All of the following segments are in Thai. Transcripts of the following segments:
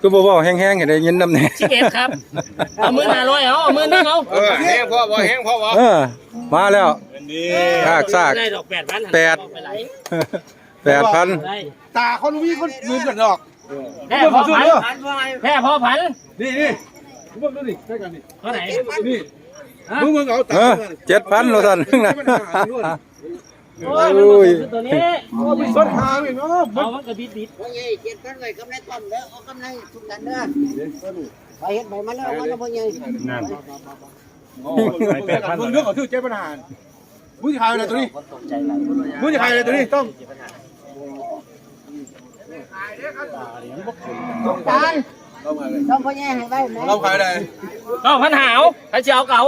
คือบ่เว้าแห้งๆให้ได้ยินนำแหน่สิบเอ็ดครับ เอามือหาร้อยเอาเอามือนึงเอาเออแห้งพ่อบ่แห้งพ่อบ่เออ มาแล้วซากซากได้ดอกแปดพันแปดไปไหนแปดพันได้ตาคนมีคนลืมกันดอกแพ้พ่อพันแพ้พ่อพันนี่นี่มึงดูดิใช่กันนี่เท่าไหร่นี่มึงมึงเอาเออเจ็ดพันแล้วท่านนึงนะ โอ้ยมันบ่คือตัวนี้มีสดหางอีกเนาะเอามันกระบิดบิดพ่อใหญ่เจ็ดกันไว้กำไรต้อมแล้วเอากำไรทุกกันเด้อไปเฮ็ดไปมาแล้วมาแล้วพ่อใหญ่มึงเรื่องของชื่อเจ๊ปัญหามึงจะขายอะไรตัวนี้มึงจะขายอะไรตัวนี้ต้องการต้องพ่อใหญ่ให้ไว้แม่เราขายอะไรเก้าพันหาวใครจะเอาเก่า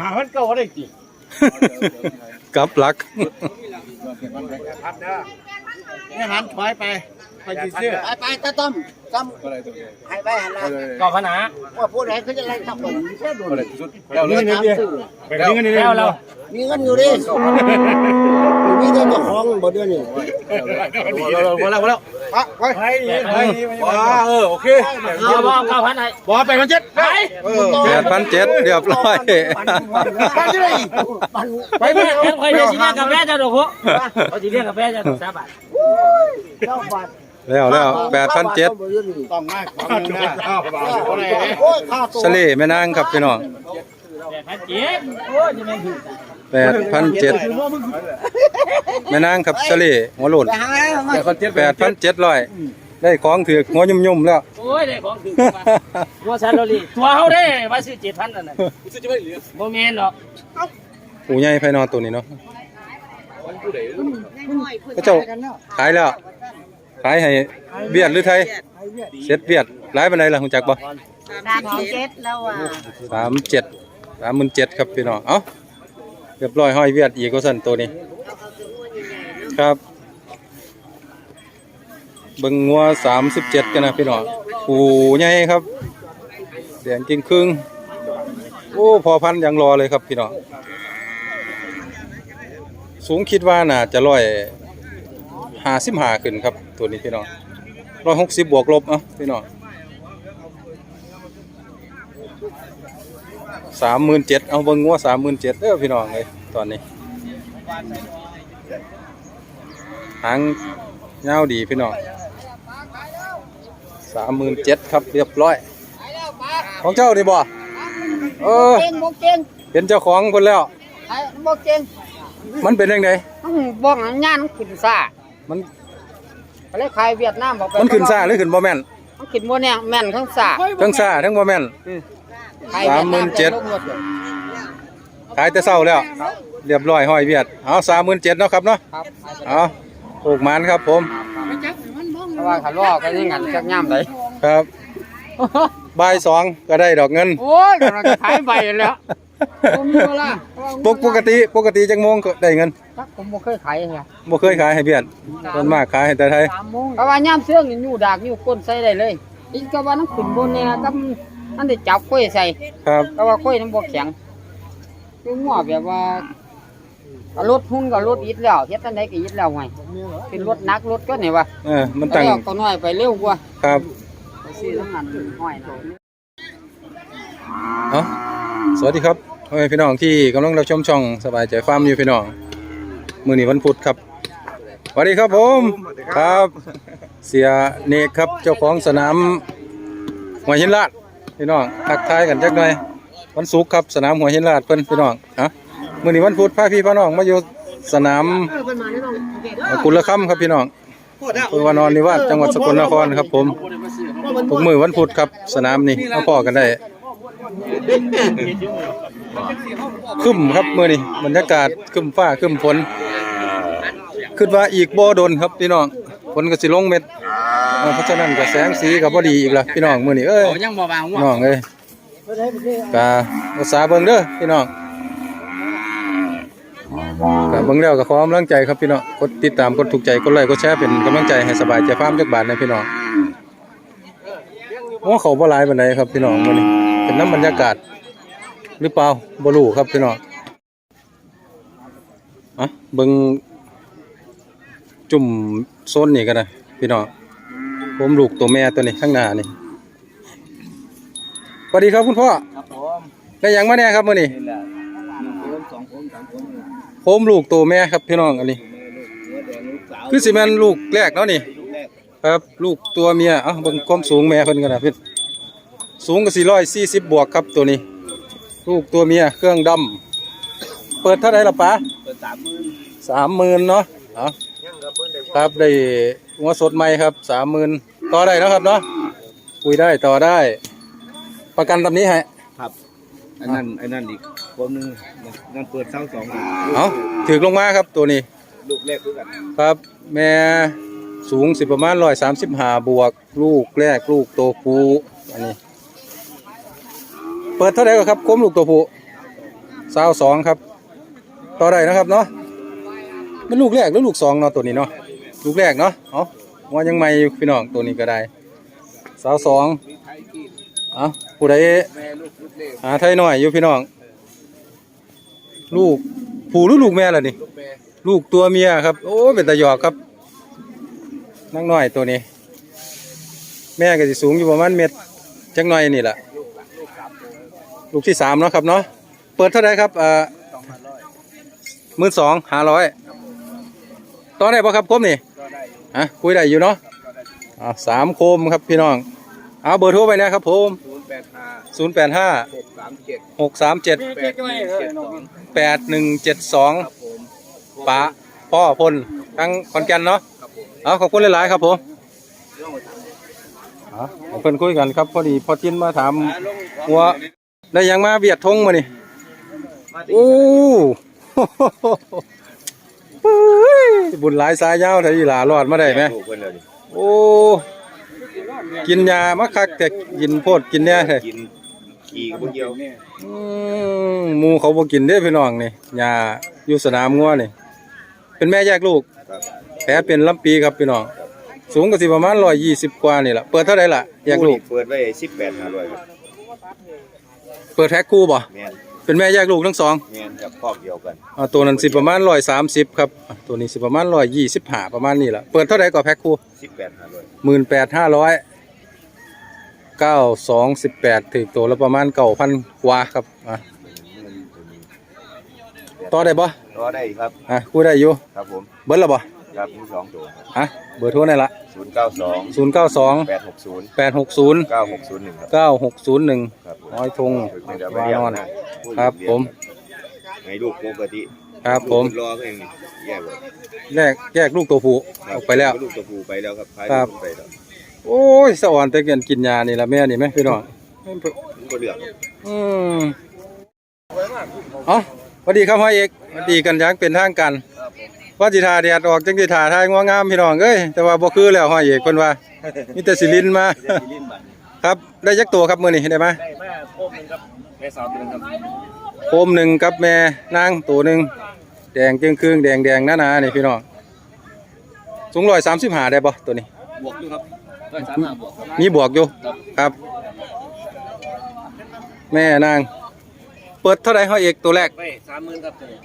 หาพันเก้าได้กี่ กลับหลักนี่หันถอยไปไปจีเสื้อไปไปตาต้อมต้อมให้ไว้หันละเก้าพันหาว่าผู้ใดเขาจะไล่ทับผมแค่ดูเราเลยนี่นี่ไปนี่กันนี่แล้วเรามีเงินอยู่ดิมีเงินเจ้าของบ่เดือนนี่มาแล้วมาแล้วอะไปไปไปว้าเออโอเคเอาบ่เอาเก้าพันให้บอไปมันเจ็ดไปแปดพันเจ็ดเรียบร้อยไปที่ไหนไปแม่แค่คอยเดียวสิเรียกกาแฟจะดอกหัวเอาสิเรียกกาแฟจะดอกสามบาทเจ้าบาทแล้วแล้วแปดพันเจ็ดต้องง่ายความนึงนะอ้าวบ่าวอะไรโอ้ยค่าตัวสลีแม่นางครับพี่น้องแปดพันเจ็ดโอ้ยจะแม่ถูก แปดพันเจ็ดแม่นางครับสลีหัวโหลุดไปหาแล้วมาแปดพันเจ็ดร้อยได้ของถือหัวยุ่มๆแล้วโอ้ยได้ของถูกมาตัวซาโลลีตัวเฮาได้มาซื้อเจ็ดพันนั่นน่ะบ่แม่นดอกหูใหญ่ภายนอนตัวนี้เนาะพระเจ้าขายแล้วขายให้เบียดหรือไทยเซ็ตเบียดหลายปานใดล่ะฮู้จักบ่สามเจ็ดแล้วอะสามเจ็ดสามหมื่นเจ็ดครับพี่น้องเอ้า เรียบร้อยห้อยเวียดอีกก็สั่นตัวนี้ ครับ เบิงงัวสามสิบเจ็ดกันนะพี่น้องปูใหญ่ครับแดงจริงครึ่งโอ้พอพันยังรอเลยครับพี่น้องสูงคิดว่าน่าจะร้อยห้าสิบห้าขึ้นครับ ตัวนี้พี่น้องร้อยหกสิบบวกลบอะพี่น้อง สามหมื่นเจ็ดเอาเบิ่งงัวสามหมื่นเจ็ดเด้อพี่น้องเลยตอนนี้ หางเงาวดีพี่น้องสามหมื่นเจ็ดครับเรียบร้อย ของเจ้าดีบ่เออเก่งบ่เก่งเป็นเจ้าของคนแล้วไอ้บ่เก่งมันเป็นยังไงต้องบอกงานขึ้นซ่ามันก็เลยขายเวียดนามบอกไปมันขึ้นซ่าหรือขึ้นบ่แม่นมันขึ้นบ่แน่แม่นทั้งซ่าทั้งซ่าทั้งบ่แม่น ขายวียดสามหมื่นเจ็ด ลงหมดเลยขายแต่เศร้าแล้ว เรียบร้อยห้อยเวียดเอาสามหมื่นเจ็ดเนาะครับเนาะครับเอาปลูกหมันครับผมเพราะว่าขันว่ากันยังงันจักย่ำเลยครับบ่ายสองก็ได้ดอกเงิน โอ้ยกำลังจะขายใบแล้วผมมีเวลาปกปกติปกติจังโมงก็ได้เงินครับผมบ่เคยขายไงบ่เคยขายให้เบียดส่วนมากขายให้แต่ไทย เพราะว่าย่ำเสื้องนี่อยู่ดากอยู่ก้นใส่ได้เลยอีกก็ว่าน้ำขึ้นบนเนี่ยกับ อันได้จับกล้วยใส่ครับก็ว่ากล้วยน้ำบ่แข็งคือหัวแบบว่าก็รถหุ้นก็รถอิดแล้วเฮ็ดอันใดก็อิดแล้วไงเป็นรถหนักรถก็นี่วะเออมันตั้งแล้วก็น้อยไปเร็วกว่าครับไปซื้อทั้งนั้นห้อยนะเอ้าสวัสดีครับพ่อแม่พี่น้องที่กำลังรับชมช่องสบายใจฟาร์มอยู่พี่น้องมื้อนี้วันพุธครับสวัสดีครับผมครับ เสียเนกครับเจ้าของสนามหัวหินลาด พี่น้องทักทายกันจักหน่อยวันศุกร์ครับสนามหัวหินลาดเพิ่นพี่น้องฮะมื้อนี้วันพุธพาพี่พาน้องมาอยู่สนามกุลคำครับพี่น้องอำเภอวานอนนิวาสจังหวัดสกลนครครับ ผมทุกมื้อวันพุธครับ สนามนี้มาพอกันได้ครึ้มครับมื้อนี้บรรยากาศครึ้มฟ้าครึ้มฝนคิดว่าอีกบ่โดนครับพี่น้องฝนก็สิลงเม็ด เออเพราะฉะนั้นก็แสงสีก็บ่ดีอีกล่ะพี่น้องมื้อนี้เอ้ยยังบ่วางหัวน้องเอ้ยก็อุตสาห์เบิ่งเด้อพี่น้องก็เบิ่งแล้วก็ขอกำลังใจครับพี่น้องกดติดตามกดถูกใจกดไลค์กดแชร์เป็นกำลังใจให้สบายใจฟาร์มจักบาทนะพี่น้องว่าเขาบ่หลายปานใดครับพี่น้องมื้อนี้เป็นน้ำบรรยากาศหรือเปล่าบ่รู้ครับพี่น้องอะเบิ่งจุ่มโซนนี่กันนะพี่น้อง ผมลูกตัวแม่ตัวนี้ข้างหน้านี่สวัสดีครับคุณพ่อครับผมได้หยังมาแน่ครับมื้อนี้นี่แหละหนึ่งคนสองคนสามคนผมลูกตัวแม่ครับพี่น้องอันนี้ แม่ลูกหัวแดงลูกสาวคือสิแม่นลูกแรกเนาะนี่ ลูกแรกครับ ลูกตัวเมีย เอ้าเบิ่งความสูงแม่เพิ่นกันนะพี่สูงก็440บวกครับตัวนี้ ลูกตัวเมียเครื่องดำเปิดเท่าไหร่ล่ะป้าเปิดสามหมื่นสามหมื่นเนาะเอายังครับเพิ่นได้ครับได้ หัวสดใหม่ครับสามหมื่นต่อได้เนาะครับเนาะคุยได้ต่อได้ ประกันตำนี้ให้ครับอันนั้นอันนั้นอีกคนหนึงนั่นเปิดเสาสองหมื่นเอาถือลงมาครับตัวนี้ลูกแรกคือกันครับ แม่สูงสิประมาณร้อยสามสิบห้าบวก ลูกแรกลูกโตปูอันนี้ เปิดเท่าไหร่ก็ครับคมลูกตัวผู้สาวสองครับ ต่อได้นะครับเนาะเป็นลูกแรกหรือลูกสองเนาะตัวนี้เนาะ ลูกแรกเนาะเอาว่ายังไม่อยู่พี่น้องตัวนี้ก็ได้ สาวสองเอาผู้ใดแม่ลูกลูกเล็กหาไทยหน่อยอยู่พี่น้อง ลูกผู้หรือลูกแม่ล่ะนี่ลูกตัวเมียครับ โอ้เป็นตาหยอกครับนักน้อยตัวนี้ แม่ก็สิสูงอยู่ประมาณเม็ดจังหน่อยนี่แหละลูกที่สามเนาะครับเนาะเปิดเท่าไรครับอ่าสอมื่นสองห้าร้อยตอนไหนบ่ครับคมนี่ อะคุยได้อยู่เนาะอ่าสามโคมครับพี่น้องเอาเบอร์โทรไปนะครับผมศูนย์แปดห้าศูนย์แปดห้าหกสามเจ็ดหกสามเจ็ดแปดหนึ่งเจ็ดสองแปดหนึ่งเจ็ดสองครับผมป้าพ่อพลทั้งขอนแก่นเนาะครับผมเอาขอบคุณหลายๆครับผมเองมาเอาเพิ่นคุยกันครับพอดีพอทินมาถามอ่าลงหัวได้ยังมาเบียดทงมานี่มาดิโอ้ปุ้ย บุญหลายสายยาวแต่อีหลารอดมาได้ไหมถูกกันเลยดิโอ้กินยามาคักแต่กินโพดกินเนี่ยเลยกินขี่กับพวกเดียวอืมหมูเขาบ่กินเด้พี่น้องนี่ยาอยู่สนามงัวนี่เป็นแม่แยกลูกครับแผลเป็นลำปีครับพี่น้องสูงก็สิประมาณ120กว่านี่ล่ะเปิดเท่าไหร่ล่ะแยกลูกเปิดไว้สิบแปดห้าร้อยครับเปิดแพ็คคู่บ่แมน เป็นแม่แยกลูกทั้งสองแมนกับครอบเดียวกันอ่าตัวนั้นสิประมาณ130ครับอะตัวนี้สิประมาณ125ประมาณนี้ล่ะเปิดเท่าไหร่ก็แพ็คคู่สิบแปดห้าร้อยหมื่นแปดห้าร้อยเก้าสองสิบแปดถึงตัวละประมาณเก้าพันกว่าครับอะต่อได้ปะรอได้ครับอะคู่ได้อยู่ครับผมเบิ้ลละปะ ครับมีสองตัวอะเบอร์โทรไหนละศูนย์เก้าสองศูนย์เก้าสองแปดหกศูนย์แปดหกศูนย์เก้าหกศูนย์หนึ่งครับเก้าหกศูนย์หนึ่งครับผมน้อยธงเดี๋ยวไปวาเรียกนอนนะครับผมให้ลูกปกติครับผมลูกนรอก็เองแยกเลยแยกแยกลูกตัวผู้ออกไปแล้วลูกตัวผู้ไปแล้วครับพายครับลูกไปแล้วโอ้ยสะอ่อนแต่เกินกินยานี่ละแม่นี่ไหมพี่น้องมันก็เลือกครับอืมเอ๋อสวัสดีครับพ่อเอกสวัสดีกันอยังเป็นทางการ ว่าจิทาแดดออกจังจิทาทายงัวงามพี่น้องเอ้ยแต่ว่าบ่คือแล้วห้อยเอกเพิ่นว่ามีแต่สิลินมาลิ้นบัตรครับได้จักตัวครับมื้อนี้ได้มาได้มาโคมหนึ่งครับแม่สาวตัวหนึงครับโคมหนึ่งกับแม่นางตัวหนึงแดงจึงครึ่งแดงแดงหนาๆนี่พี่น้องสูง135ได้บ่ตัวนี้ บวกอยู่ครับร้อยสามห้าบวกครับมีบวกอยู่ครับ แม่นาง เปิดเท่าไหร่ห้อยเอกตัวแรกไม่สามหมื่นครับตัวนี้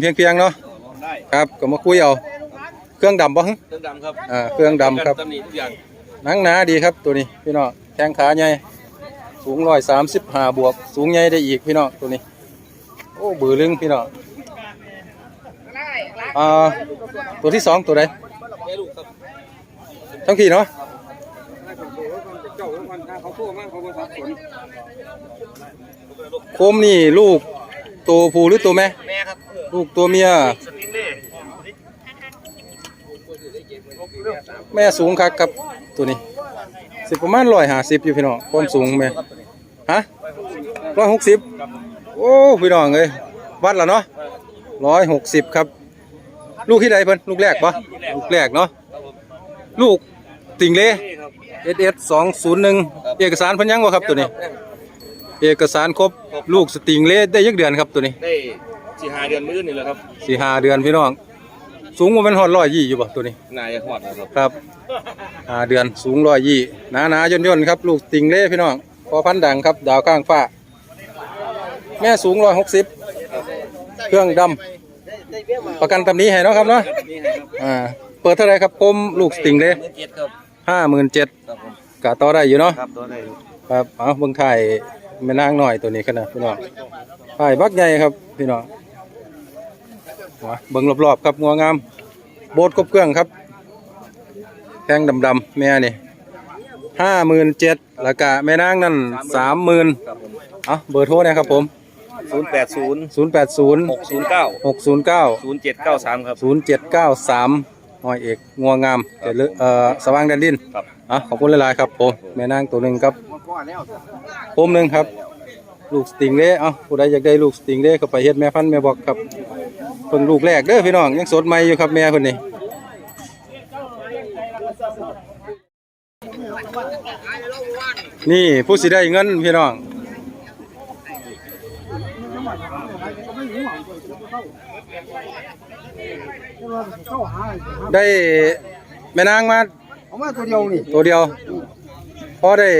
30,000เพียงๆเนาะต่อรอง ได้ครับก็มาคุยเอาเครื่องดำบ่ฮะเครื่องดำครับอ่าเครื่องดำครับตำหนิทุกอย่างหนังหนาดีครับตัวนี้พี่น้องแข้งขาใหญ่สูงร้อยสามสิบห้าบวก สูงใหญ่ได้อีกพี่น้องตัวนี้ โอ้บือลึงพี่น้องอ่าตัวที่สองตัวใดแม่ลูกครับทั้งพี่เนาะโคมนี่ลูกตัวผู้หรือตัวแม่แม่ครับลูกตัวเมีย สติงเล่ แม่สูงคักครับตัวนี้ สิประมาณร้อยห้าสิบอยู่พี่น้องความสูงแม่ฮะร้อยหกสิบโอ้พี่น้องเอ้ยวัดแล้วเนาะร้อยหกสิบครับ ลูกที่ใดเพิ่นลูกแรกปะลูกแรกเนาะลูกติงเล่ครับเอสเอสสองศูนย์หนึ่งเอกสารเพิ่นยังวะครับตัวนี้ เอกสารครบลูกสติงเล่ได้ยักเดือนครับตัวนี้ได้สี่ห้าเดือนมื้อนี่แหละครับสี่ห้าเดือนพี่น้อง สูงกว่ามันหอดร้อยยี่อยู่ปะตัวนี้ นายหอดนะครับครับห้าเดือนสูงร้อยยี่หนาหนาย่นย่นๆครับ ลูกติงเล่พี่น้องพอพันธุ์ดังครับ ดาวข้างฟ้า แม่สูงร้อยหกสิบเครื่องดำประกันตำหนี้ให้เนาะครับเนาะนี่ให้ครับอ่าเปิดเท่าไหรครับคมลูกสติงเล่มื่อเจ็ดครับห้าหมื่นเจ็ดครับผมกะต่อได้อยู่เนาะครับตัวได้ครับเอาเบิ่งไทยแม่นางหน่อยตัวนี้กันนะพี่น้องไทยบักใหญ่ครับพี่น้องมา เบิ่งรอบๆครับงัวงาม โบดกบเครื่องครับแข้งดำๆแม่นี่ห้าหมื่นเจ็ดแล้วก็แม่นางนั่นสามหมื่นครับผมเอาเบอร์โทรนะครับผมศูนย์แปดศูนย์ศูนย์แปดศูนย์หกศูนย์เก้าหกศูนย์เก้าศูนย์เจ็ดเก้าสามครับศูนย์เจ็ดเก้าสามหอยเอกงัวงามเจริญเอ่อสว่างแดนดินครับอะขอบคุณหลายๆครับผมแม่นางตัวหนึ่งครับผมหนึ่งครับ ลูกสติงเล่เอ้าผู้ใดอยากได้ลูกสติงเล่ก็ไปเฮ็ดแม่พันธุ์แม่บอกครับเพิ่งลูกแรกเด้อพี่น้องยังสดใหม่อยู่ครับแม่คนนี้นี่ผู้สิได้เงินพี่น้องได้แม่นางมาเอามาตัวเดียวนี่ตัวเดียวพ อได้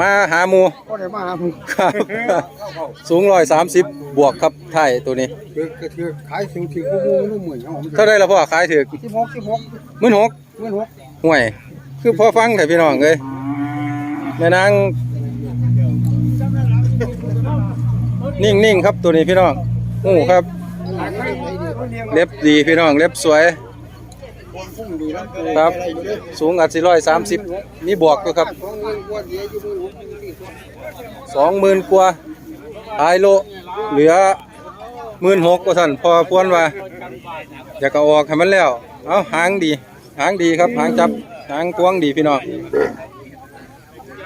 มาหาหมูก็ได้มาหาผมครับ สูงร้อยสามสิบบวกครับไทยตัวนี้ คือก็คือขายสิ่งที่กูมูนู่นเหมือนของผมเท่าได้ละพ่อขายถึกสิบหกสิบหกมื่นหกเงินหกห่วย คือพอฟังแต่พี่น้องเลยแม่นางนิ่งๆครับตัวนี้พี่น้องโอ้ครับ เล็บดีพี่น้องเล็บสวยพุ่งดีแล้ว ครับ สูงอัดสี่ร้อยสามสิบมีบวกอยู่ครับสองหมื่นกว่าขายโล เหลือหมื่นหกว่าท่านพอพวนว่าอยากก็ออกให้มันแล้ว เอาหางดี หางดีครับ หางจับ หางกวางดีพี่น้อง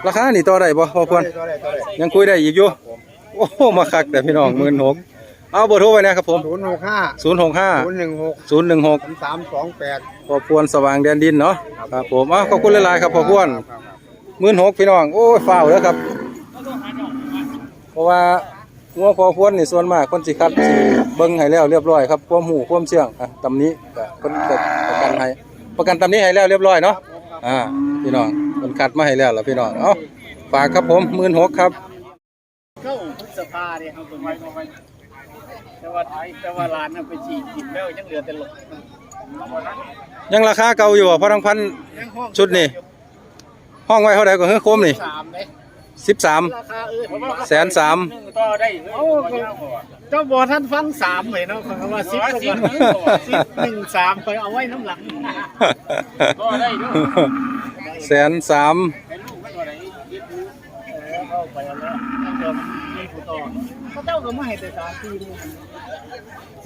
ราคานี่ต่อได้บ่พอพวนยังคุยได้อีกอยู่ โอ้มาคักแต่พี่น้องหมื่นหก เอาเบอร์โทรไว้นะครับผมศูนย์หกห้าศูนย์หกห้าศูนย์หนึ่งหกศูนย์หนึ่งหกสามสองแปดพอพวนสว่างแดนดินเนาะครับผมเอาขอบคุณหลายๆครับพอพวนหมื่นหกพี่น้องโอ้ยฟ้าวแล้วครับ เพราะว่างัวพอพวนนี่ส่วนมากคนสิคัดสิเบิ่งให้แล้วเรียบร้อยครับความหูความเชื่องอะตำนี้ก็เพิ่นก็ประกันให้ประกันตำนี้ให้แล้วเรียบร้อยเนาะอ่าพี่น้องเพิ่นคัดมาให้แล้วล่ะพี่น้องเอ้าฝากครับผม16,000ครับเข้าพฤษภาเนี่ยเอาตัวไว้ เอาไว้แต่ว่าแต่ว่าร้านน่ะไปฉีดกินแล้วยังเหลือแต่หลกยังราคาเก่าอยู่บ่พอทั้งพัน ยังห้องชุดนี่ ห้องไว้เท่าใดก็เฮือโคมนี่สามเลย13ราคาเออเพราะว่าแสนสาม หนึ่งต่อได้โอ้เจ้าบอท่านฟังสามเลยเนาะคำว่าสิบก็ว่าสิบหนึ่งสามไปเอาไว้น้ำหลัง ก็ได้ด้วยแสนสามให้ลูกไม่ว่าไหนยึดมือเออเข้าไปเอาแล้วเดิมมีผู้ต่อเขาเจ้าก็ไม่ให้แต่สามสี่หมื่น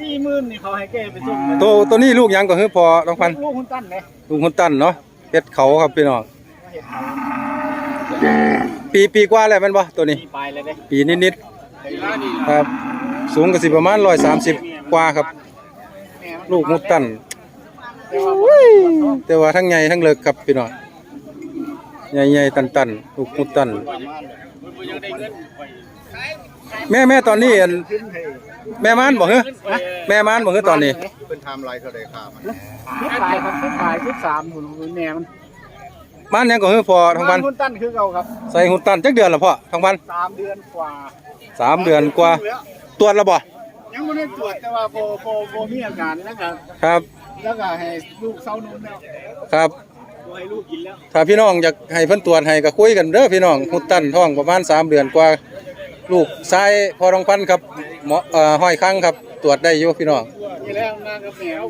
สี่หมื่นนี่เขาให้แกไปส่งเลยตัวตัวนี้ลูกหยังก็คือพอต้องพันลูกคุณตั้นเลยลุงคนตั้นเนาะเฮ็ดเขาครับพี่น้องเห็นเขาปีปีกว่าแล้วแมันบ่ตัวนี้ ปีปลายเลยเด้ปีนิดเวลานี่ๆครับ สูงก็สิประมาณ130 กว่าครับ ลูกมุดตั้นแต่ว่าทั้งใหญ่ทั้งเลิกครับพี่น้องใหญ่ๆตันๆลูกมุดตั้น แม่แม่ตอนนี้อันแม่ม้านบ่เหรอแม่ม้านบ่เหรอตอนนี้เป็นไทม์ไลน์เท่าใดครับมันชุดปลายครับชุดปลายชุดสามหุ่นหุ่นแหนมม้านหยังก็คือพอทั้งพันคุณตั้นคือเก่าครับใส่หุ่นตั้นจักเดือนละพ่อทั้งพันสามเดือนกว่าสามเดือนกว่าตรวจแล้วบ่ยังไม่ได้ตรวจแต่ว่าโบโบโบมีอาการแล้วก็ครับ แล้วก็ให้ลูกเศร้านมแล้วครับบ่ ให้ลูกกินแล้วถ้าพี่น้องอยากให้เพิ่นตรวจให้ก็คุยกันเด้อพี่น้องหุ่นตั้นท้องประมาณสามเดือนกว่าลูกชายพอรองพันครับหมอเอ่อห้อยครั้งครับตรวจได้อยู่พี่น้อง นี่แล้วนางกับแมว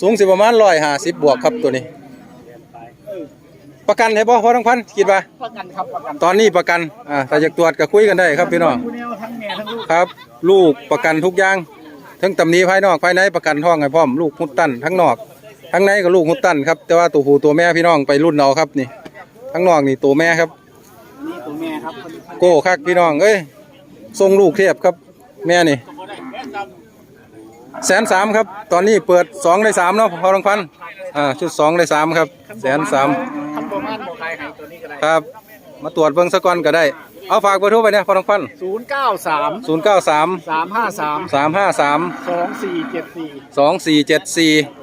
สูงสิประมาณ150บวกครับตัวนี้ ประกันให้บ่พอรองพันคิดว่า ประกันครับประกันตอนนี้ประกันอ่าถ้าอยากตรวจก็คุยกันได้ครับพี่น้อง ผู้แนวทั้งแม่ทั้งลูกครับ ลูกประกันทุกอย่างทั้งตำหนี้ภายนอกภายในประกันท้องให้พร้อมลูกหุดตันทั้งนอก ทั้งในก็ลูกหุดตันครับ แต่ว่าตัวผู้ตัวแม่พี่น้องไปรุ่นเอาครับนี่ทั้งนอกนี่ตัวแม่ครับนี่ตัวแม่ครับโก้คักพี่น้องเอ้ยทรงลูกเทียบครับ แม่นี่แสนสามครับ ตอนนี้เปิดสองได้สามเนาะพอรองพันอ่าชุดสองได้สามครับแสนสามทำประมาณบ่ขายให้ตัวนี้ก็ได้ครับมาตรวจเบิ่งสะก่อนก็ได้ เอาฝากเบอร์โทรไปเนี่ยพอรองพันศูนย์เก้าสามศูนย์เก้าสามสามห้าสามสามห้าสามสองสี่เจ็ดสี่สองสี่เจ็ดสี่พ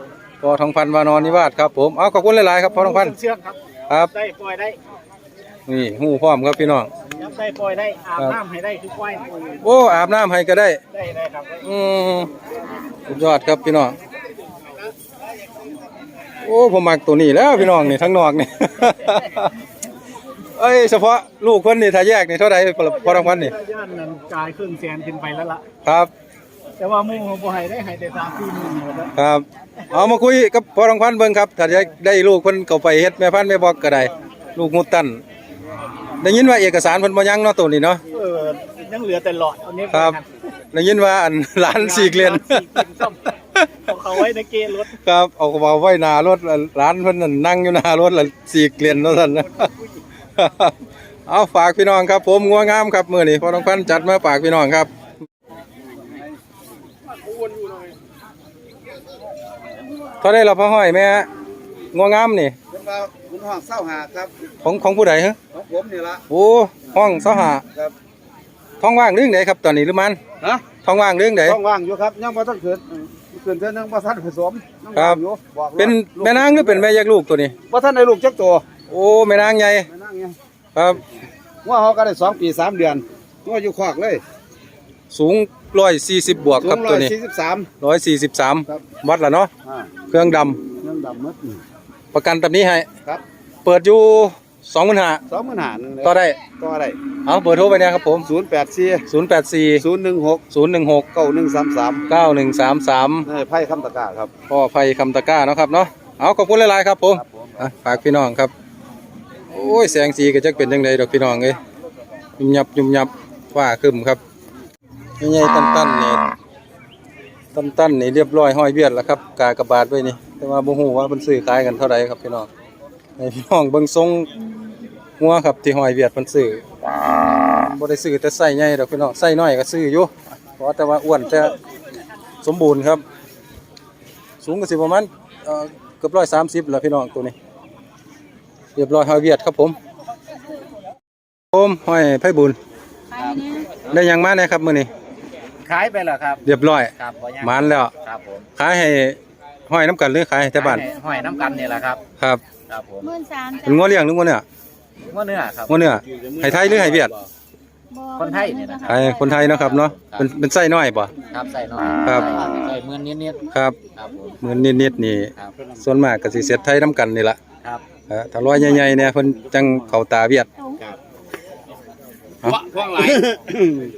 อทองพันวานอนนิวาสครับผมเอาขอบคุณหลายๆครับพอทองพันเชือกครับครับได้ปล่อยได้นี่หูพร้อมครับพี่น้องยับได้ปล่อยได้อาบน้ำให้ได้คือควายโอ้อาบน้ำให้ก็ได้ได้ได้ครับอืมสุดยอดครับพี่น้องโอ้ผมมักตัวนี้แล้วพี่น้องนี่ทั้งนอกนี่เอ้ยเฉพาะลูกเพิ่นนี่ถ้าแยกนี่เท่าใดพอรางวัลนี่ย่านนั้นกายครึ่งแสนขึ้นไปแล้วล่ะครับ แต่ว่าหมู่ของบ่ให้ได้ให้แต่สามสี่หมื่นหมดแล้วครับ เอามาคุยกับพอรางวัลเบิ่งครับ ถ้าจะได้ลูกเพิ่นเข้าไปเฮ็ดแม่พันธุ์แม่บอกก็ได้ ลูกงูตันได้ยินว่าเอกสารเพิ่นบ่ยังเนาะตัวนี้เนาะ เออยังเหลือแต่หลอดเอาเนี้ยครับได้ยินว่าอันร้านสีเกลียนเอาเขาไว้ในเกณฑ์รถครับเอากระเป๋าไว้หน้ารถแล้วร้านเพิ่นนั่นนั่งอยู่หน้ารถแล้วสีเกลียนเนาะท่านนะเอาฝากพี่น้องครับ ผมงัวงามครับมื้อนี้พอรางวัลจัดมาฝากพี่น้องครับ เท่าได้เราพ่อห้อยแม่งัวงามนี่คุณว่าคุณห้องเศร้าหาครับของของผู้ใดฮะของผมนี่ละโอ้ห้องเสาหาครับท้องว่างเรื่องไหนครับตอนนี้หรือมันฮะท้องว่างเรื่องไหนต้องว่างอยู่ครับยังบ่ต้องเกิดเกิดเท่านึงบ่ทันผสมยังครัว่าบงอยู่บอกว่าเป็นแม่นางหรือเป็นแม่แยกลูกตัวนี้บ่ทันได้ลูกจักตัวโอ้แม่นางใหญ่แม่นางไงครับว่าเขาก็ได้สองปีสามเดือนว่าอยู่คอกเลย สูง ร้อยสี่สิบบวกสูครับงร้ตัอวยนี้สี่สิบสามร้อยสี่สิบสามครับวัดละเนาะอ่าเครื่องดเรื่องดำหมดนี่ำประกันตับนี้ให้ครับ เปิดอยู่สองหมื่นห้าสองหมื่นหาหนึ่งเลยต่อได้ก็ได้เอาเบอร์โทรไปเนี่ยครับผมศูนย์แปดสี่ศูนย์แปดสี่ศูนย์หนึ่งหกศูนย์หนึ่งหกเก้าหนึ่งสามสามเก้าหนึ่งสามสามนี่ไพ่คำตะกร้าครับพ่อไฟคำตะกร้าเนาะครับเนาะเอาขอบคุณหลายๆครับผมครับผมอะฝากพี่น้องครับ โอ้ยแสงสีก็จะเป็นยังไงดอกพี่น้องเอ้ยยุ่มยับยุ่มยับว่าขึ้นครับ ใหญ่ๆตันๆนี่ตันๆนี่เรียบร้อยห้อยเบียดแล้วครับ กากระบาดไว้นี่ แต่ว่าบ่ฮู้ว่าเพิ่นซื้อขายกันเท่าไหร่ครับพี่น้องให้พี่น้องเบิ่งทรงงัวครับที่ห้อยเบียดเพิ่นซื้อบ่ได้ซื้อแต่ไส้ใหญ่ดอกพี่น้องไส้น้อยก็ซื้ออยู่เพราะแต่ว่าอ้วนแต่สมบูรณ์ครับ สูงก็สิประมาณเอ่อเกือบ130แล้วพี่น้องตัวนี้ เรียบร้อยห้อยเวียดครับผมผมห้อยไผ่บุญได้หยังมาเนี่ยครับมื้อนี้ ขายไปแล้วครับเรียบร้อยครับบ่ยังมานแล้ว ครับผมขายให้ห้อยน้ำกันหรือขายให้แต่บ้านห้อยน้ำกันนี่แหละครับ ครับครับผมหมื่นสามเป็นงัวเลี้ยงหรืองัวเนื้อว่าเนื้อครับ งัวเนื้อให้ไทยหรือให้เวียดคนไทยเนี่ยนะให้คนไทยเนาะครับเนาะเป็นเป็นไส้น้อยบ่ครับใส่น้อยครับ ใส่เมือนนิดครับๆครับผมเหมือนนิดๆนี่ ครับส่วนมากก็สิเสียไทยน้ำกันนี่ล่ะครับ เออถ้าร้อยใหญ่ๆเนี่ยเพิ่นจังเข้าตาเวียด พวกไหล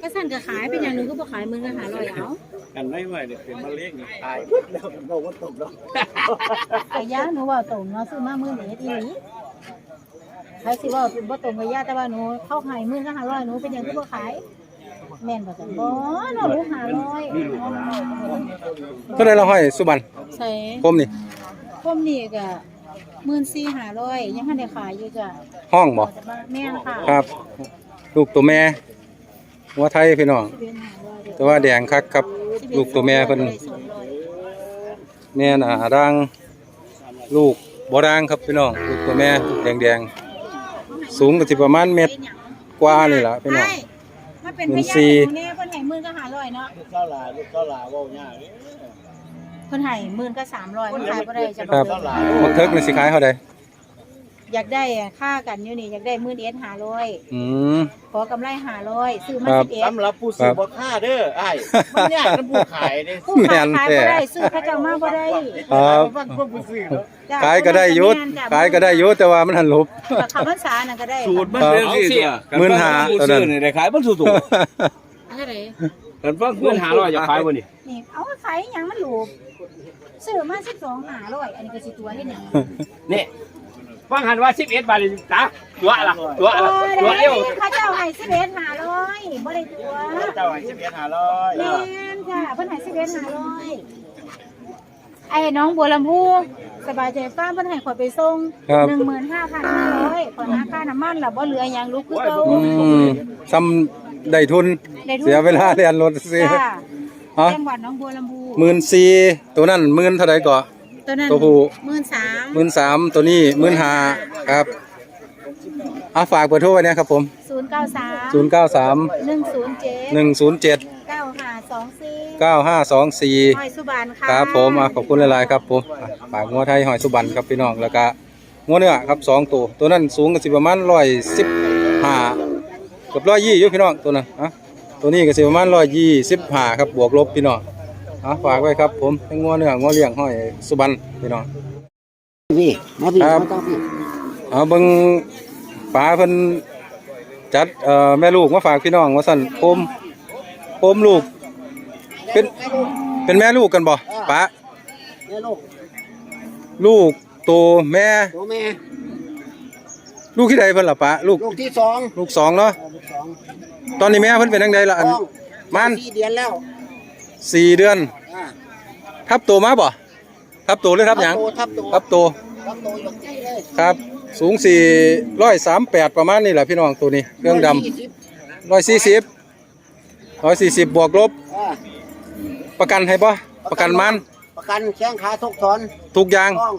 ก็สั่นก็ขายเป็นอย่างหนึงก็บ่ขายมึงก็หาร้อยเอากันไม่ไหวเดี๋ยวเป็นมะเร็งตายแล้วโดนว่าตกแล้วไอ้ย่าหนูว่าตรงเนาะซื้อมามื้อนี้อีหลีใครสิว่าบ่ตรงกับย่าแต่ว่าหนูเข้าขายมื้อก็หาร้อยหนูเป็นอย่างที่บ่ขายแม่นบ่ซั่นบ่เนาะหนูหาร้อยเท่าใดเราห้อยสุบันใส่ผมนี่พวกนี้ก็14,500ยังทันได้ขายอยู่จ้ะห้องบ่แม่นค่ะ ครับ ลูกตัวแม่งัวไทยพี่น้อง11,500แต่ว่าแดงคักครับ ลูกตัวแม่เพิ่นแม่น่ะด่างลูกบ่ด่างครับพี่น้องลูกตัวแม่แดงแดงๆสูงก็สิประมาณเม็ดกว่านี่ล่ะพี่น้องใช่ถ้าเป็นหมื่พนยาสี่นเนี่ยเพิ่นให้หมื่นก็หาร้อยเนาะลูกข้าวหลาลูกข้าวหลาว่าง่ายเพิ่นให้หมื่นก็สามร้อยมันขายบ่ได้จะครับอกเลยบักเทิกนี่สิขายเท่าใด อยากได้อะค่ากันอยู่นี่อยากได้หมื่นเอ็ดหาร้อยอืม ขอกำไรหาร้อยซื้อมาครับ สิบเอ็ดสำหรับผู้ซื้อบ่ค่าเด้อไอ้มันยากนะผู้ขายเด้ผู้ขายขายบ่ได้ซื้อเขาเจ้ามาบ่ได้ครับ ฟังพวกผู้ซื้อเนาะจ้ะขายก็ได้อยุดขายก็ได้อยุดแต่ว่ามันหันลบ แต่คำภาษาน่ะก็ได้สูตรมันเป็นสิตัวหมื่นห้าตอนนั้นนี่ได้ขายมันสูตรอะไรกันฟังหมื่นห้าร้อยจะขายบ่นี่นี่เอาขายหยังมันหลูบซื้อมา12หาร้อยอันนี้ก็สิตัวเฮ็ดหยังนี่ ฟังหันว่า11บาทนี่จ้ะตัวละตัวโอ้ละยตัวได้เดียวเขาเจ้าให้11หาร้อยบ่ได้ตัวเจ้าให้สิบเอ็ดห้าร้อยแม่นค่ะเพิ่นให้สิบเอ็ดห้าร้อยไอ้น้องบัวลำพูสบายใจฟ้าร์มเพิ่นให้ข่อยไปส่งครับหนึ่งหมื่นห้าพันห้าร้อยขอหาค่าน้ำมันล่ะบ่เหลือหยังลูกคือเก่าอืมซ้ำได้ทุนได้ทุน เสียเวลาเรียนรถซื้อจ้าฮะจังหวัดน้องบัวลำพูหมื่นสี่ตัวนั้นหมื่นเท่าไหร่ก่อ ตัวนั้นตัวผู้ หมื่นสามหมื่นสามตัวนี้หมื่นห้าครับเอาฝากเบอร์โทรไว้เนี่ยครับผมศูนย์เก้าสามศูนย์เก้าสามหนึ่งศูนย์เจ็ดหนึ่งศูนย์เจ็ดเก้าห้าสองสี่เก้าห้าสองสี่ หอยสุบานค่ะ ครับผมอะขอบคุณหลายๆครับผมอะฝากงัวไทยหอยสุบันครับพี่น้องแล้วก็งัวเนื้อครับสองตัวตัวนั้นสูงกันสิประมาณร้อยสิบห้าเกือบร้อยยี่อยู่พี่น้องตัวนั้นอะตัวนี้ก็สิประมาณร้อยยี่สิบห้าครับบวกลบพี่น้อง อะฝากไว้ครับ ผมให้งัวเนื้องัวเลี้ยงหอยสุบันพี่น้องพี่มาพี่ครับมาตั้งพี่เอาเบิ่งป๋าเพิ่นจัดเอ่อแม่ลูกมาฝากพี่น้องว่าสั่นโคมโคมลูก เป็นเป็นแม่ลูกกันบ่ป๋าแม่ลูกลูกโตแม่ ตัวแม่ลูกที่ใดเพิ่นล่ะป๋าลูกลูกที่สองลูกสองเนาะเออลูกสองตอนนี้แม่เพิ่นเป็นจังไดล่ะอัน ท้องมันสี่เดือนแล้วสี่เดือนอ่า ทับโตมาบ่ทับโตหรือทับหยังโตทับโตทับโตทับโตยกใจเลยครับ สูง438ประมาณนี้แหละพี่น้องตัวนี้เครื่องดำยี่สิบ140 140บวกลบอ่าประกันให้บ่ประกันมัน ประกันแข้งขาทุกถอนทุกอย่างท้อง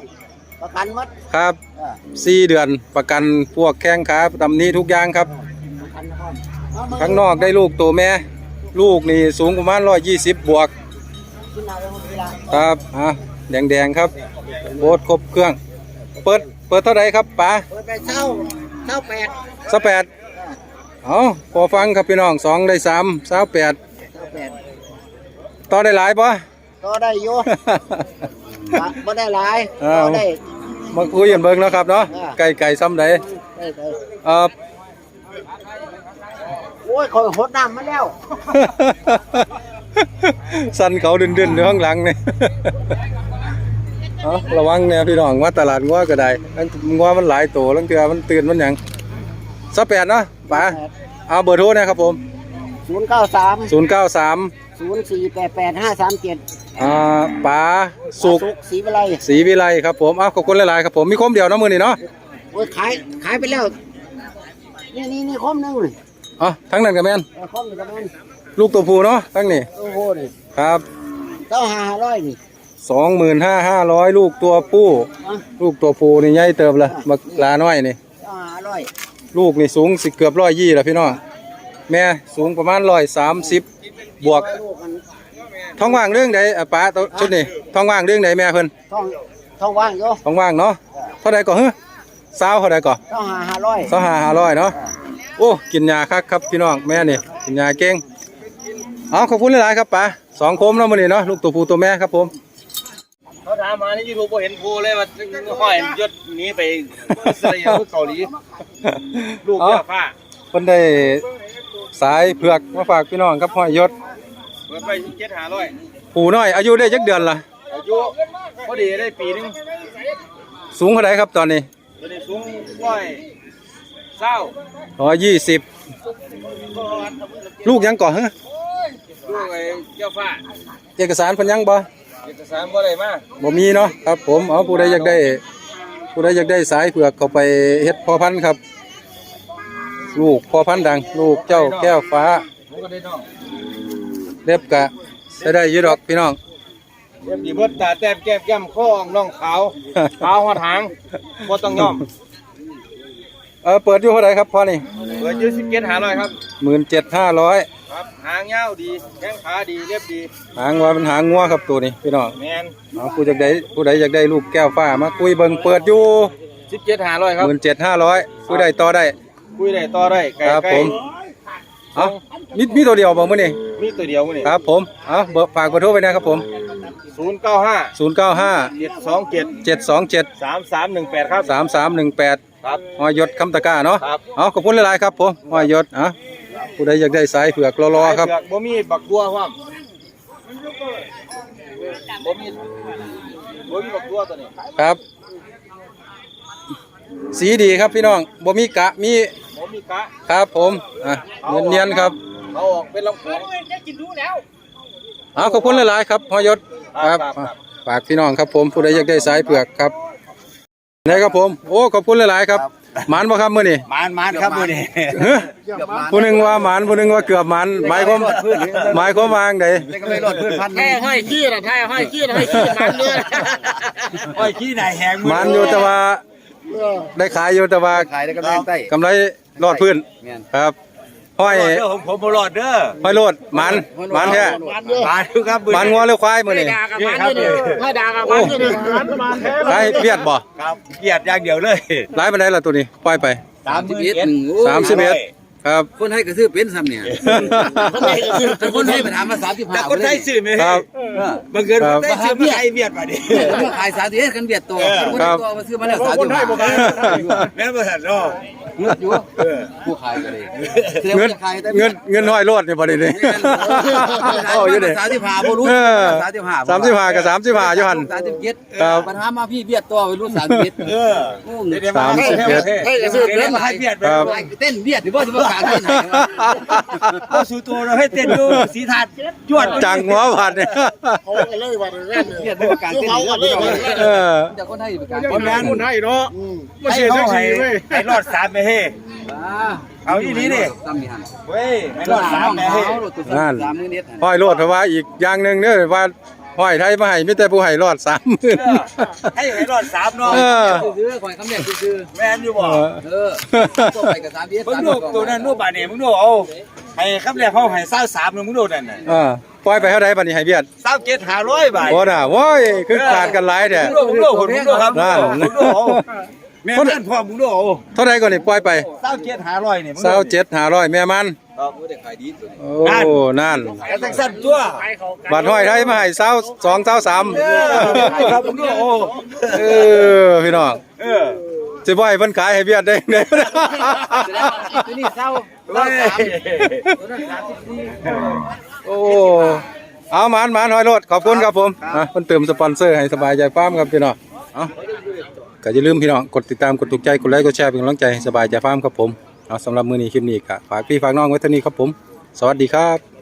ประกันหมัดครับอ่าสี่เดือนประกันพวกแข้งขาตำหนี้ทุกอย่างครับประกันท้องเอามาข้างนอกได้ลูกตัวแม่ ลูกนี่สูงประมาณ120บวกขึ้นมาเลยเวลา ครับอะแดงๆครับโบสครบเครื่อง เปิดเปิดเท่าไหร่ครับป๋าเปิดไปเช่าเช่าแปดสแปดเอาพอฟังครับพี่น้องสองได้สามสาวแปดเช่าแปดต่อได้หลายปะก็ได้อยู่อะบ่ได้หลายอ้าวก็ได้มาคุยกันเบิ่งแล้วครับเนาะอ่าไก่ไก่ซ้ำใดได้ได้เอ่อโอ้ยคอยหดน้ำมาแล้ว สั่นเขาดึนๆอยู่ข้างหลังนี่เอาระวังเนี่ยพี่น้องว่าตลาดงัวก็ได้อันงัวมันหลายตัวลังเทือมันตื่นมันหยังสแปดเนาะป๋าเอาเบอร์โทรนะครับผม ศูนย์เก้าสาม093 ศูนย์สี่แปดแปดห้าสามเจ็ดอ่าป๋าสุกสีวิไลศรีวิไลครับผมอ้าวขอบคุณหลายๆครับผมมีคมเดียวเนาะมือนี่เนาะโอ้ยขายขายไปแล้ว นี่นี่นี่คมหนึงเลยอ๋อทั้งนั้นกับแม่นเอาคมหนึ่งกับมัน ลูกตัวผู้เนาะทั้งนี้โอ้โหนี่ครับเจ้าหาห้าร้อยนี่ สองหมื่นห้าห้าร้อยลูกตัวผู้ อะ ลูกตัวผู้นี่ใหญ่เติบละบักลาน้อยนี่ เจ้าหาห้าร้อยลูกนี่สูงสิเกือบร้อยยี่ละพี่น้องแม่สูงประมาณร้อยสามสิบบวกลูกมันท้องว่างเรื่องใดอะป้าตัวชุดนี้ท้องว่างเรื่องใดแม่เพิ่นท้องท้องว่างอยู่ท้องว่างเนาะเท่าใดก่อนเฮ้สาวเท่าใดก่อนเจ้าหาห้าร้อยสาวห้าห้าร้อยเนาะโอ้กินยาคักครับพี่น้องแม่นี่กินยาเก่ง เอาขอบคุณหลายๆครับป้าสองโคมเนาะมื้อนี้เนาะลูกตัวผู้ตัวแม่ครับผมเขาถามมาในยูทูบเห็นภูเลยว่าห้อยยศหนี้ไปอิสราเอลเกาหลีลูกเจ้าฟ้าเพิ่นได้สายเผือกมาฝากพี่น้องครับห้อยยศเปิดไปเจ็ดหาร้อยปู่น้อยอายุได้จักเดือนละอายุพอดีได้ปีหนึงสูงเท่าไหร่ครับตอนนี้ตอนนี้สูงร้อยเศร้าร้อยยี่สิบลูกยังก่อฮะ ลูกไอ้เจ้าฟ้าเอกสารเพิ่นยังบ่เอกสารบ่ได้มาบ่มีเนาะครับ ผมเอาผู้ใดอยากได้ ผู้ใดอยากได้สายเผือกเข้าไปเฮ็ดพ่อพันธุ์ครับ ลูกพ่อพันธุ์ดัง ลูกเจ้าแก้วฟ้าผมก็ได้น้องเล็บกะใช้ได้อยู่ดอกพี่น้อง เรียบดีเบิดตาแต้มแก้มแก้มข้ออ่องน่องขาว ขาวหัวหางบ่ต้องยอมเออเปิดอยู่เท่าไหร่ครับพ่อนี่ เปิดอยืดสิบเจ็ดหาร้อยครับ หมื่นเจ็ดห้าร้อย ครับหางยาวดีแข้งขาดีเรียบดีหางว่ามันหางงัวครับตัวนี้พี่น้องแมนเอาผู้อยากได้ผู้ใดอยากได้ลูกแก้วฟ้ามาคุยเบิ่งเปิดอยู่สิบเจ็ดหาร้อยครับหมื่นเจ็ดห้าร้อยคุยได้ต่อได้ คุยได้ต่อได้ไก่ครับไก่ผมเอามีมีตัวเดียวบ่มื้อนี้มีตัวเดียวมื้อนี่ครับผมเอาเบอร์ฝากเบอร์โทรไปนะครับผมศูนย์เก้าห้า095เจ็ดสองเจ็ด727สามสามหนึ่งแปดครับ3318ครับหอยยศคำตะกร้าเนาะครับเอาขอบคุณหลายๆครับผมหอยยศอะ ผู้ใดอยากได้สายเผือกรอๆครับเผือกบ่มีบักบัวความบ่มีบ่มีบักบัวตัวนี้ครับ สีดีครับพี่น้องบ่มีกะมีบ่มีกะครับผมอะเนียนๆครับเขาออกเป็นลำโพงเอาขอบคุณหลายๆครับหอยยศครับครับครับอะฝากพี่น้องครับผมผู้ใดอยากได้สายเผือกครับนี่ครับผม โอ้ขอบคุณหลายๆครับ หมานบ่ครับมื้อนี้มานมานครับมือนี่เฮ้ยผู้หนึ่งว่าหมันผู้หนึ่งว่าเกือบหมันหมายความหมายความว่าจั่งใดก็ไม่รอดเพื่อนพันแค่ห้อยขี้ละแค่ห้อยขี้ละห้อยขี้มันเลยอ้อยขี้นายแหงหมันอยู่แต่ว่าได้ขายอยู่แต่ว่าขายได้กำไรใต้กำไรรอดพื้นครับ ห้อยเด้อผมผมบ่รอดเด้อห้อยโลดหมันหมันแท้มาดูครับมือหมันงัวหรือควายมื้อนี้ด่ากับมันนี่เลยให้ด่ากับมันนี่เลยขายเวียดบ่ครับเกียดอย่างเดียวเลยหลายปานใดล่ะตัวนี้ปล่อยไปสามสิบเอ็ด31 ครับ คนให้ก็ซื้อเป็นซ้ำเนี่ยแต่คนให้ไปถามมา35แต่คนไทยซื้อไหมครับบางเกินคครันบไทยซื้อมาไทยเวียดมาดิมาขาย31กันเบียดตัวคนครับตัวมาซื้อมาแล้วคนไทยบ่ขาย35แม่นบ่ทันเนาะเงือดอยู่ผู้ขายก็เลยเงินเงินเงินห้อยโลดนี่บ่ได้นี่โอ้อยู่นี่สามสิบห้าบ่รู้เออสามสิบห้าสามสิบห้ากับสามสิบห้าอยู่หั่นสามสิบเจ็ดครับปัญหามาพี่เบียดตัวไปรุ่นสามสิบเจ็ดเออโอ้เดี๋ยวสามสิบเอ็ดให้ก็ซื้อเป็นมาให้เวียดไปครับเต้นเบียดหรือว่าจะมาขายที่ไหนวะบ่สู้ตัวเราให้เต้นดูสีทัดจวดจังหัวผัดเนี่ยเบียดเป็นการเต้นหรือว่าจะเออจะคนไทยเป็นการคนนั้นคนให้เนาะบ่ให้เสียเขาจักให้ทีเว้ยให้รอดสามไปเฮ้เอาอีหลีดิซ้ำนี่หันเว้ยให้รอดสามไปเฮ้นั่นสามมือเน็ตห้อยโลดเพราะว่าอีกอย่างหนึงเด้อว่า ห้อยไทยมาให้มีแต่ผู้ให้รอดสามหมื่น ให้ให้รอดสามเนาะเออ ซื้อคอยคำแรกซื้อแม่นอยู่บ่เออตัวไปกับสามเบียดมึงดูตัวนั้นรูปบาดนี่มึงดูเอาให้คำแรกเขาให้เศร้าสามมึงดูนั่นน่ะเออปล่อยไปเท่าใดบัดนี้ให้เบียดเศร้าเจ็ดห้าร้อยบาทโอ้น่ะโว้ยคือขาดกันหลายแท้มึงดูมึงดูมึงดูครับนั่น มึงดูเอาแม่นั่นพ่อมึงดูเอาเท่าใดก่อนนี่ปล่อยไปเศร้าเจ็ดห้าร้อยนี่มึงเศร้าเจ็ดห้าร้อยแม่มัน ครับได้ขายดีตัวนี้โอ้ นั่นกระสักสั้นตัวบัตรห้อยไทยมาให้เศร้าสองเศร้าสามครับมึงดูเอาเออ พี่น้องเออสิบ่ให้เพิ่นขายให้เบียดได้ได้ตัวนี้เศร้าเว้ยตัวนั้นสามสิบสี่โอ้เอาหมานหมานห้อยรถขอบคุณครับผมอะเพิ่นเติมสปอนเซอร์ให้สบายใจฟามครับพี่น้องเอาก็อย่าลืมพี่น้องกดติดตามกดถูกใจกดไลค์กดแชร์เป็นกำลังใจให้สบายใจฟามครับผม เอาสำหรับมือนี้คลิปนี้ก็ฝากพี่ฝากน้องไว้เท่านี้ครับผม สวัสดีครับ